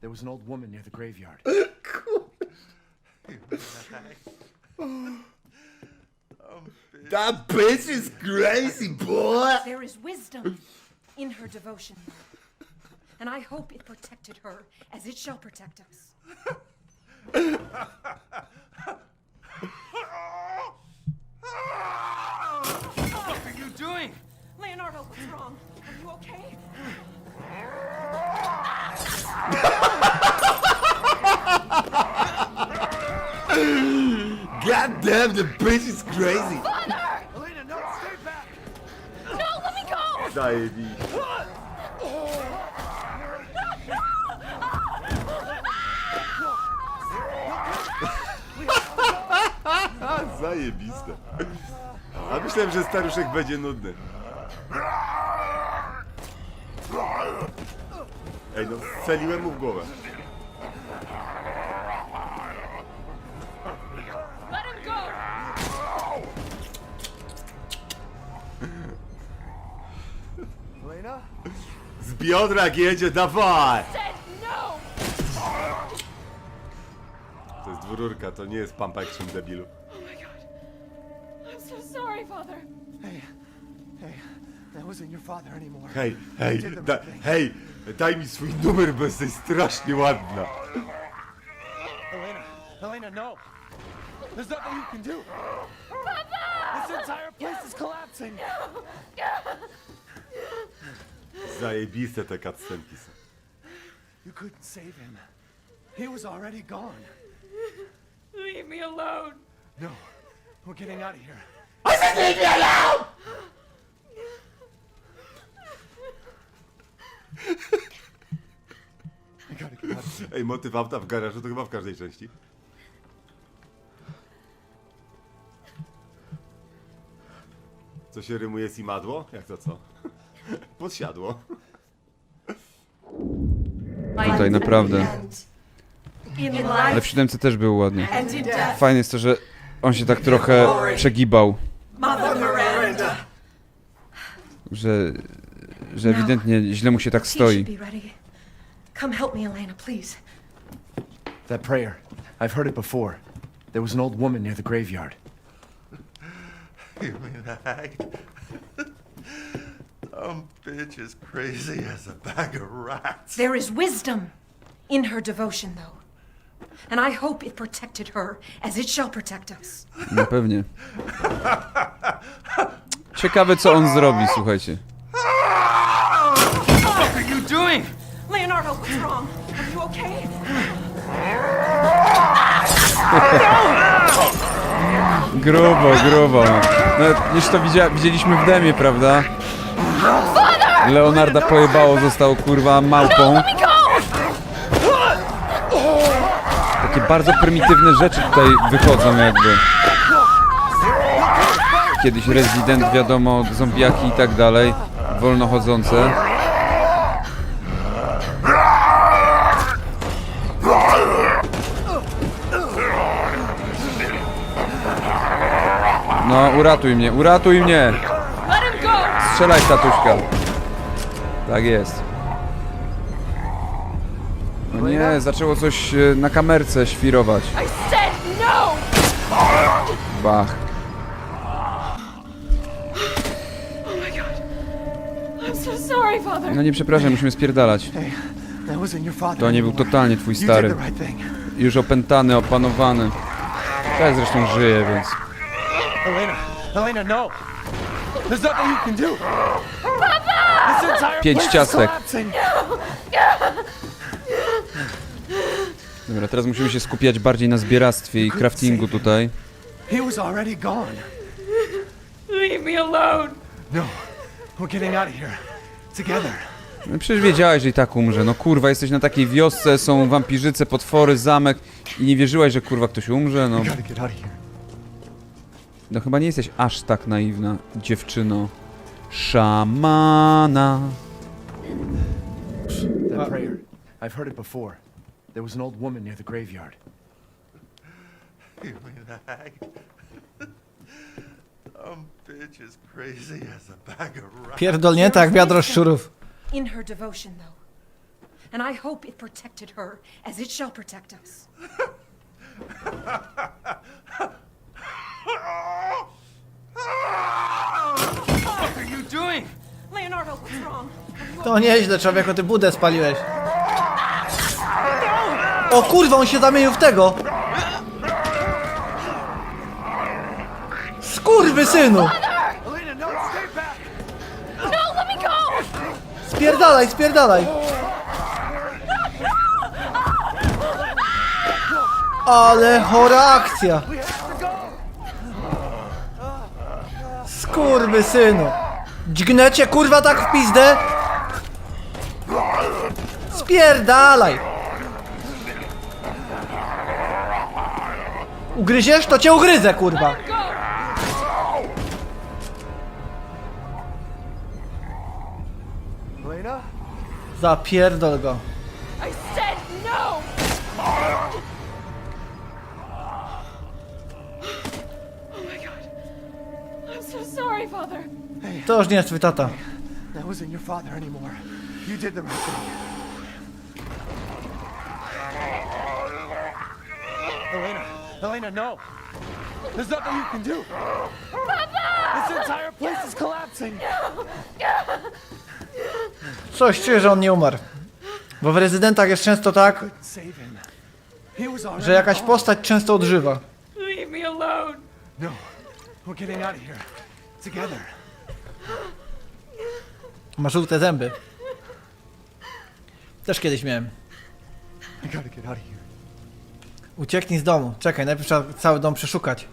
There was an old woman near the graveyard. That bitch is crazy, boy! There is wisdom in her devotion. And I hope it protected her as it shall protect us. What are you doing? Leonardo, what's wrong? Are you okay? God damn, the bitch is crazy! Elena, no, stay back! No, let me go! Zajebiście. Zajebiste. A myślałem, że staruszek będzie nudny. Ej, no strzeliłem mu w głowę. Let him go! Elena? Z biodra jedzie, dawaj! Said no! To jest dwururka, to nie jest pump action debilu. Hej, hej, da, hej, daj mi swój numer, bo jesteś strasznie ładna. Elena, Elena, no! There's nothing you can do! Papa! This entire place is collapsing! Zajebiste te cutscenki są. You couldn't save him. He was already gone. Leave me alone. No, we're getting out of here. I gotta get out of Ej, motyw auta w garażu to chyba w każdej części. Co się rymuje z imadło? Jak to co? Podsiadło. Tutaj naprawdę. Ale w siódemce też było ładnie. Fajne jest to, że on się tak trochę przegibał, że, że ewidentnie źle mu się tak stoi. should be ready. Come help me, Elena, please. That prayer. I've heard it before. There was an old woman near the graveyard. You mean that? Dumb bitch is crazy as a bag of rats. There is wisdom in her devotion, though. And I hope it protected her as it shall protect us. No pewnie. Ciekawe co on zrobi, słuchajcie. Grubo, grubo. No, już to widzia, widzieliśmy w demie, prawda? Leonarda pojebało, został kurwa małpą. Takie bardzo prymitywne rzeczy tutaj wychodzą jakby. Kiedyś Resident, wiadomo, zombiaki i tak dalej, wolno No, uratuj mnie, uratuj mnie! Strzelaj, tatuśka. Tak jest. No nie, zaczęło coś e, na kamerce świrować. No! Bach. Oh. No nie przepraszam, musimy spierdalać. To nie był totalnie twój stary. Już opętany, opanowany. Tak zresztą żyje, więc... Elena, Elena, no! There's nothing you can do! Papa! This entire Pięć place is ciastek. collapsing! Dobra, teraz musimy się skupiać bardziej na zbieractwie i craftingu tutaj. He was already gone. Leave me alone. No, we're getting out of here. Together. No przecież wiedziałeś, że i tak umrze. No kurwa, jesteś na takiej wiosce, są wampirzyce, potwory, zamek i nie wierzyłaś, że kurwa ktoś umrze, no. We gotta get out of here. No chyba nie jesteś aż tak naiwna, dziewczyno. Szamana. That prayer. I've heard it before. There was an old woman near the graveyard. You mean? Dumb bitch is crazy as a bag of rats. Pierdolnięta jak wiadro szczurów. In her devotion, though. And I hope it protected her as it shall protect us. What are you doing? Leonardo, what's wrong? To nieźle, człowieku, ty budę spaliłeś. O kurwa, on się zamienił w tego! Skurwy synu! Spierdalaj, spierdalaj! Ale chora akcja! Skurwy synu! Dźgnecie kurwa tak w pizdę? Spierdalaj! Ugryziesz? To cię ugryzę, kurwa! Zapierdol go. Sorry, Father. To już nie jest twój tata. That wasn't your father anymore. You did the right thing. Elena, Elena, no! There's nothing you can do! Papa! This entire place is collapsing! Coś czuję, że on nie umarł. Bo w rezydentach jest często tak, Save him. He was already że jakaś postać często odżywa. Leave me alone. No, we're getting out of here. Together. Ma żółte zęby. Też kiedyś miałem. I gotta get out of here. Ucieknij z domu. Czekaj, najpierw trzeba cały dom przeszukać.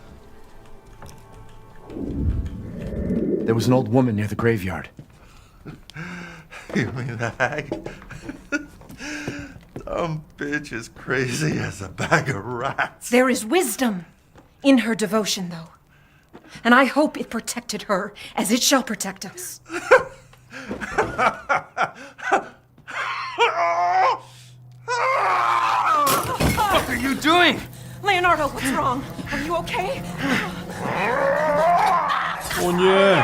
There was an old woman near the graveyard. You mean the hag? Dumb bitch is crazy as a bag of rats. There is wisdom in her devotion, though. And I hope it protected her as it shall protect us. What are you doing? Leonardo, what's wrong? Are you okay? O nie!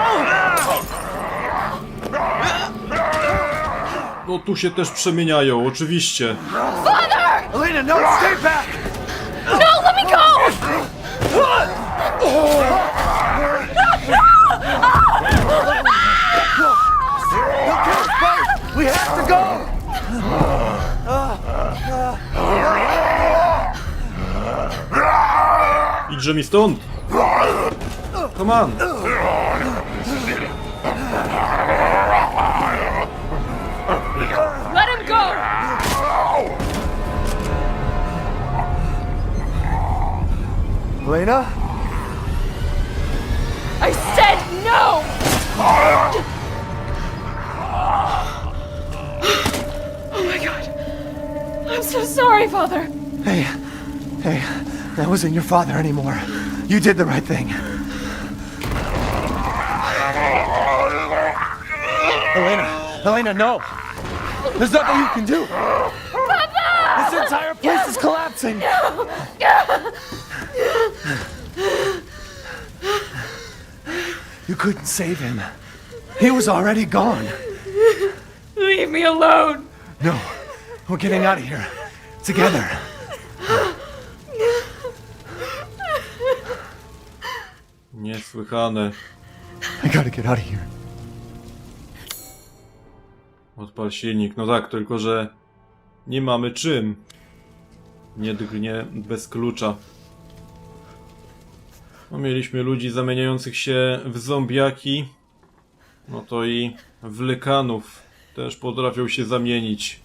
No tu się też przemieniają, oczywiście. Elena, no, stay back! No, let me go! Idźże mi stąd! Come on! Let him go! Elena? I said no! Oh my god. I'm so sorry, Father. Hey, hey, that wasn't your father anymore. You did the right thing. Elena, Elena, no! There's nothing you can do! Papa! This entire place is collapsing! You couldn't save him. He was already gone. Leave me alone. No, we're getting out of here. Together. Niesłychane. I gotta get out of here. Odpal silnik. No tak, tylko że nie mamy czym. Nie drgnie bez klucza. No, mieliśmy ludzi zamieniających się w zombiaki. No to i w lekanów też potrafią się zamienić.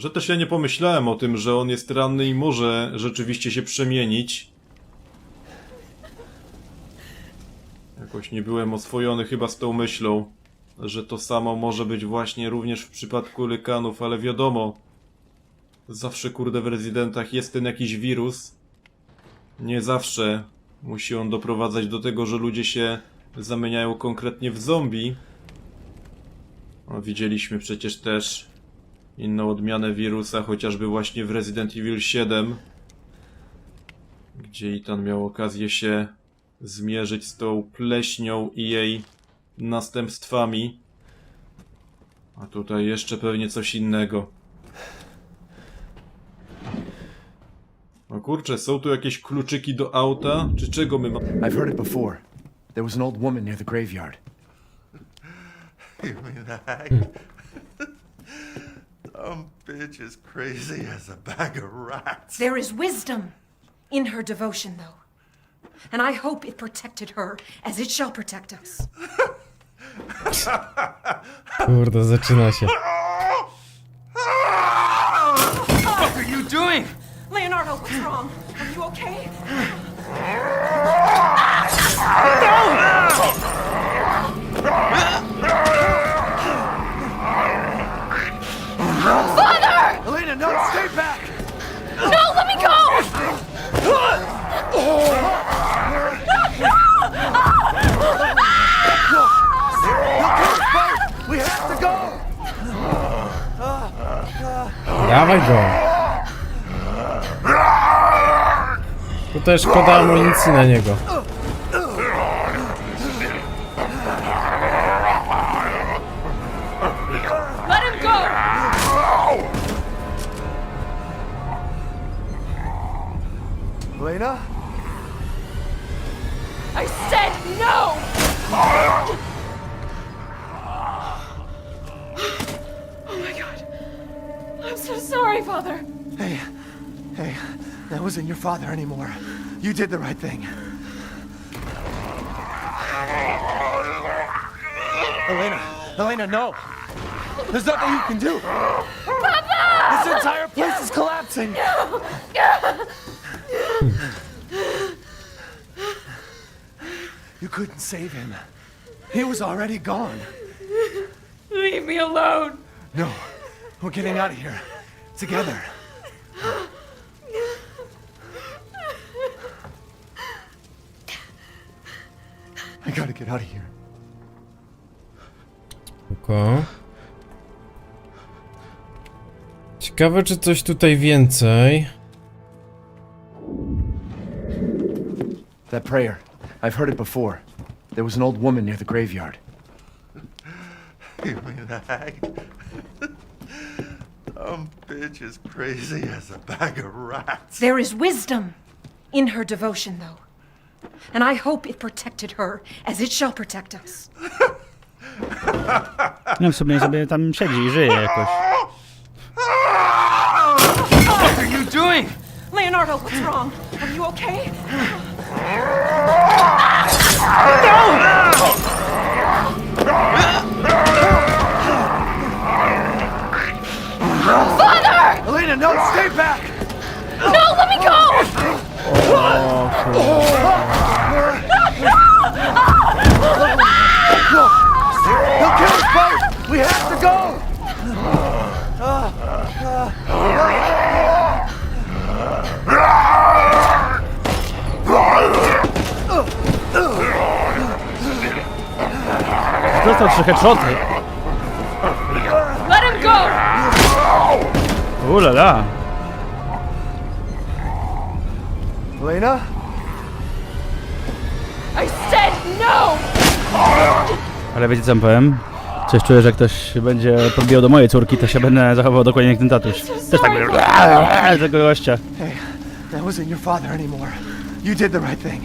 Że też ja nie pomyślałem o tym, że on jest ranny i może rzeczywiście się przemienić. Jakoś nie byłem oswojony chyba z tą myślą, że to samo może być właśnie również w przypadku lekanów, ale wiadomo, zawsze kurde w rezydentach jest ten jakiś wirus. Nie zawsze musi on doprowadzać do tego, że ludzie się zamieniają konkretnie w zombie. No, widzieliśmy przecież też inną odmianę wirusa, chociażby właśnie w Resident Evil 7, gdzie Ethan miał okazję się zmierzyć z tą pleśnią i jej następstwami. A tutaj jeszcze pewnie coś innego. O kurczę, są tu jakieś kluczyki do auta? Czy czego my mamy? I've heard it before. There was an old woman near the graveyard. You mean the? Dumb bitch is crazy as a bag of rats. There is wisdom in her devotion, though. And I hope it protected her as it shall protect us. Kurde, zaczyna się. What are you doing? Leonardo, what's wrong? Are you okay? Elena, Dawaj go. Tutaj szkoda amunicji na niego. Sorry, Father. Hey, hey, that wasn't your father anymore. You did the right thing. Elena, Elena, no! There's nothing you can do! Papa! This entire place is collapsing! No. you couldn't save him. He was already gone. Leave me alone. No, we're getting out of here. Together. I gotta get out of here. Spoko. Ciekawe, czy coś tutaj więcej. That prayer. I've heard it before. There was an old woman near the graveyard. You mean the hag? Um, Dumb bitch is crazy as a bag of rats. There is wisdom in her devotion, though. And I hope it protected her as it shall protect us. No w sumie sobie tam siedzi i żyje jakoś. What are you doing? Leonardo, what's wrong? Are you okay? Dostał trzy headshoty. Let him go! Ulala. Elena? I said no! Ale wiecie co wam powiem? Coś czuję, że ktoś będzie podbijał do mojej córki, to się będę zachował dokładnie jak ten tatuś. Też tak będę tego gościa. Hey, that wasn't your father anymore. You did the right thing.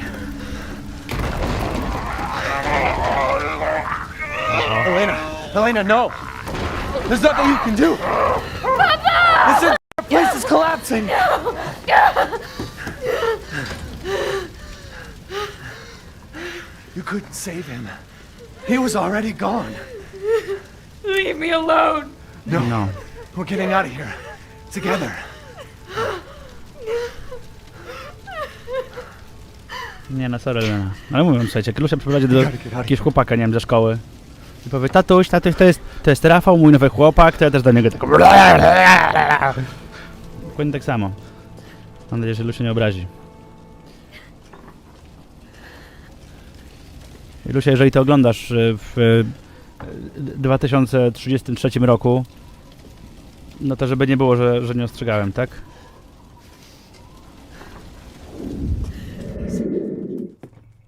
Elena, Elena, no! There's nothing you can do! Papa! This place is collapsing! You couldn't save him. He was already gone. Leave me alone. No, No. we're getting out of here. Together. Nie no, sorry Lena. Ale mówię, słuchajcie, Klusia przyprowadzi do jakiegoś chłopaka, nie wiem, ze szkoły. I powie, tatuś, tatuś, to jest, to jest Rafał, mój nowy chłopak, to ja też do niego tak... Dokładnie tak samo. Mam nadzieję, że Lucia nie obrazi. Lucia, jeżeli to oglądasz y, w y, 2033 roku, no to żeby nie było, że, że nie ostrzegałem, tak?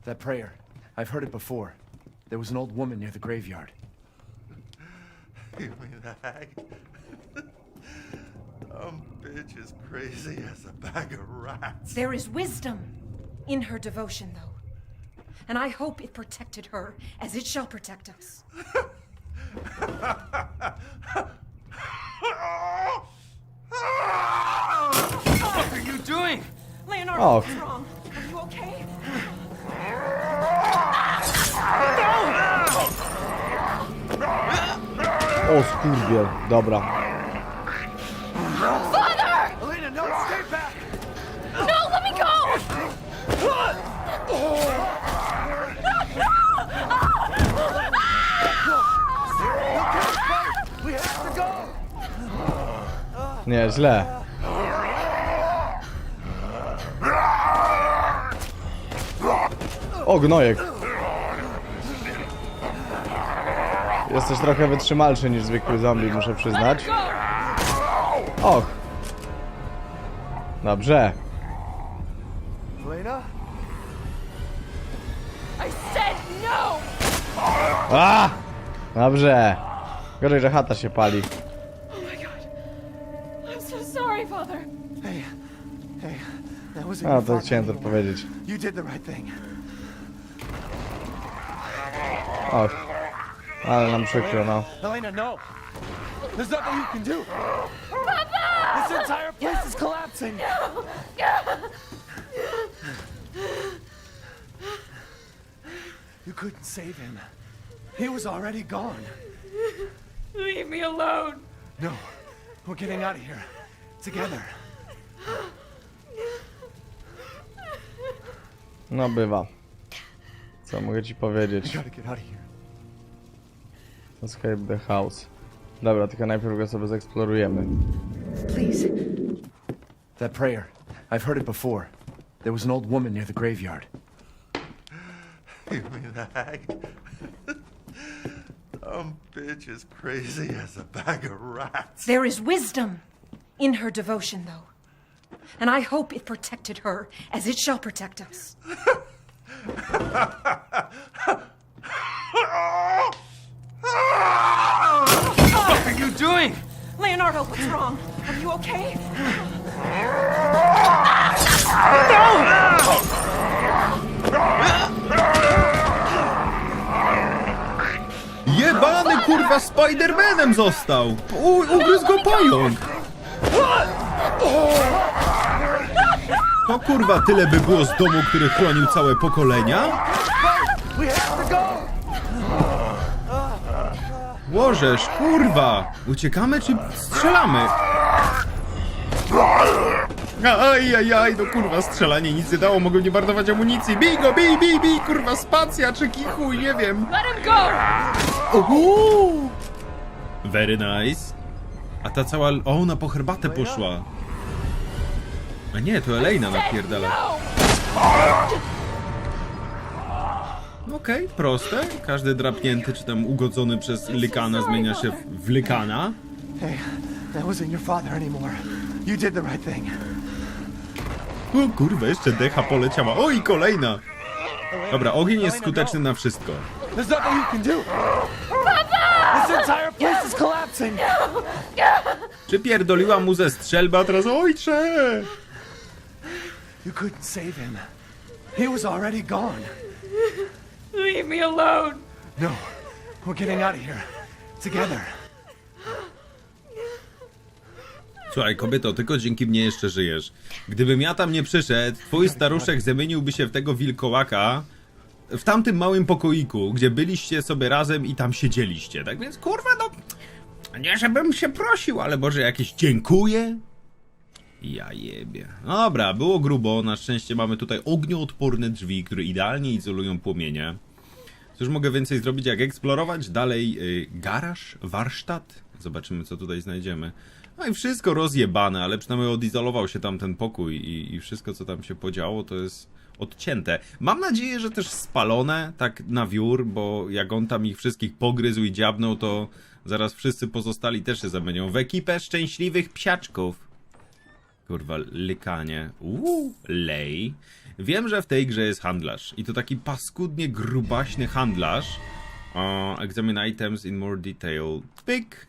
That prayer. I've heard it before. There was an old woman near the graveyard. Give me that. Dumb bitch is crazy as a bag of rats. There is wisdom in her devotion, though. And I hope it protected her as it shall protect us. What are you doing? Leonardo, Oh. what's wrong? Have to go! Nie, źle. O, gnojek. Jesteś trochę wytrzymalszy niż zwykły zombie, muszę przyznać. Och. Dobrze. No! A! Dobrze. Gorzej, że chata się pali. Your to chciałem to powiedzieć. You did the right thing. Och. Ale nam przykro, no. Elena, no! There's nothing you can do! Papa! This entire place is collapsing! You couldn't save him. He was already gone. Leave me alone. No, we're getting out of here. Together. No bywa. Co mogę ci powiedzieć? Escape the house. Dobra, tylko najpierw go sobie zeksplorujemy. Please. That prayer. I've heard it before. There was an old woman near the graveyard. Give me that. Dumb bitch is crazy as a bag of rats. There is wisdom in her devotion, though. And I hope it protected her as it shall protect us. What are you doing? Leonardo, what's wrong? Are you okay? Jebany kurwa Spidermanem został! U, ugryzł go pająk! To kurwa tyle by było z domu, który chronił całe pokolenia? We have to go! Łożesz, kurwa! Uciekamy czy strzelamy? Aj, aj, aj, no kurwa, strzelanie nic nie dało, mogą nie marnować amunicji. Bij go, bij, bij, bij, kurwa, spacja czy kichuj, nie wiem. Let him go! Uhu! Very nice. A ta cała... O, ona po herbatę poszła. A nie, to Elena napierdala. No! Okej, proste. Każdy drapnięty czy tam ugodzony przez lykana zmienia się w- lykana. Hey, that wasn't your father anymore. You did the right thing. O kurwa, jeszcze decha poleciała. Oj, kolejna! Dobra, ogień jest skuteczny na wszystko. There's nothing you can do. This entire place is collapsing. Czy pierdoliła mu ze strzelby, a teraz ojcze! You couldn't save him. He was already gone. Leave me alone. No, we're getting out of here. Together. Słuchaj, kobieto, tylko dzięki mnie jeszcze żyjesz. Gdybym ja tam nie przyszedł, twój staruszek zamieniłby się w tego wilkołaka w tamtym małym pokoiku, gdzie byliście sobie razem i tam siedzieliście. Tak więc, kurwa, no... Nie, żebym się prosił, ale może jakieś dziękuję? Ja jebie. Dobra, było grubo. Na szczęście mamy tutaj ognioodporne drzwi, które idealnie izolują płomienie. Cóż mogę więcej zrobić, jak eksplorować? Dalej y, garaż, warsztat. Zobaczymy, co tutaj znajdziemy. No i wszystko rozjebane, ale przynajmniej odizolował się tam ten pokój i, i wszystko, co tam się podziało, to jest odcięte. Mam nadzieję, że też spalone, tak na wiór, bo jak on tam ich wszystkich pogryzł i dziabnął, to zaraz wszyscy pozostali też się zamienią w ekipę szczęśliwych psiaczków. Kurwa, lykanie. Uuu, lej. Wiem, że w tej grze jest handlarz. I to taki paskudnie grubaśny handlarz. Uh, examine items in more detail. Pyk!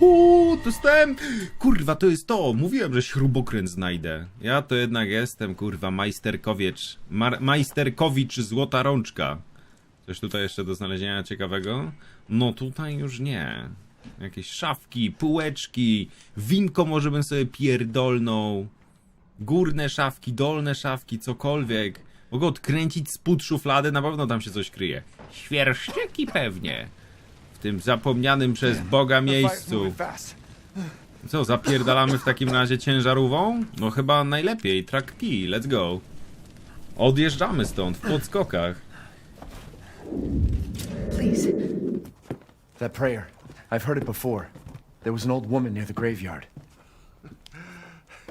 Uuu, dostałem! Kurwa, to jest to! Mówiłem, że śrubokręt znajdę. Ja to jednak jestem, kurwa, majsterkowiecz. Mar majsterkowicz złota rączka. Coś tutaj jeszcze do znalezienia ciekawego? No tutaj już nie. Jakieś szafki, półeczki, winko może bym sobie pierdolnął. Górne szafki, dolne szafki, cokolwiek. Mogę odkręcić spód szuflady, na pewno tam się coś kryje. Świerszczyki pewnie. W tym zapomnianym przez Boga miejscu. Co, zapierdalamy w takim razie ciężarówą? No chyba najlepiej, track P, let's go. Odjeżdżamy stąd, w podskokach. Please. That prayer. I've heard it before. There was an old woman near the graveyard.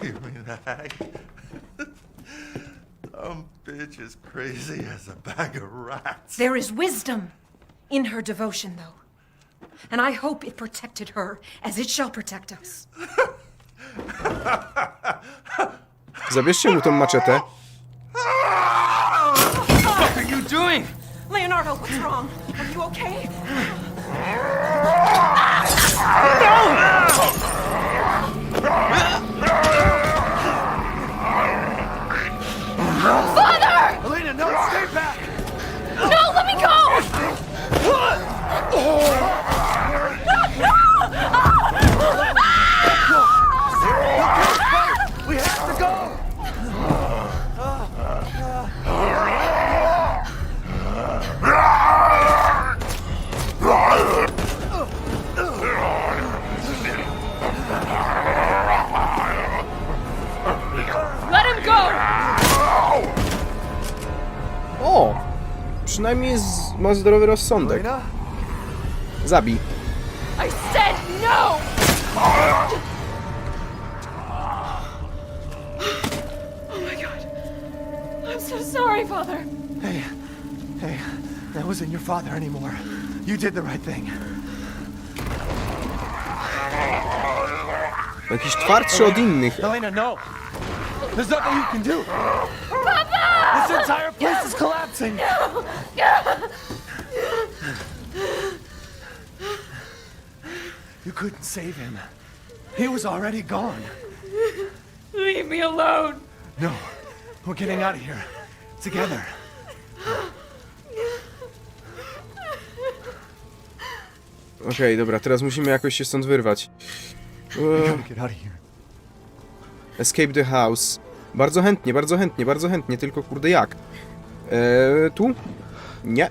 You mean the hag? Dumb bitch is crazy as a bag of rats. There is wisdom in her devotion, though. And I hope it protected her as it shall protect us. Zabierzcie mu tą maczetę. What are you doing? Leonardo, what's wrong? Are you okay? Elena, no, stay back! No, let me go! Oh. Ma zdrowy rozsądek. Zabij. I said no! Oh my god. I'm so sorry, Father. Hey, hey, that wasn't your father anymore. You did the right thing. Jakiś twardszy od innych. Elena, no! There's nothing you can do! Papa! This entire place is collapsing! You couldn't save him. He was already gone. Leave me alone. No, we're getting out of here. Together. Okej, dobra, teraz musimy jakoś się stąd wyrwać. We Eee, gotta get out of here. Escape the house. Bardzo chętnie, bardzo chętnie, bardzo chętnie, tylko kurde jak? Eee, tu? Nie.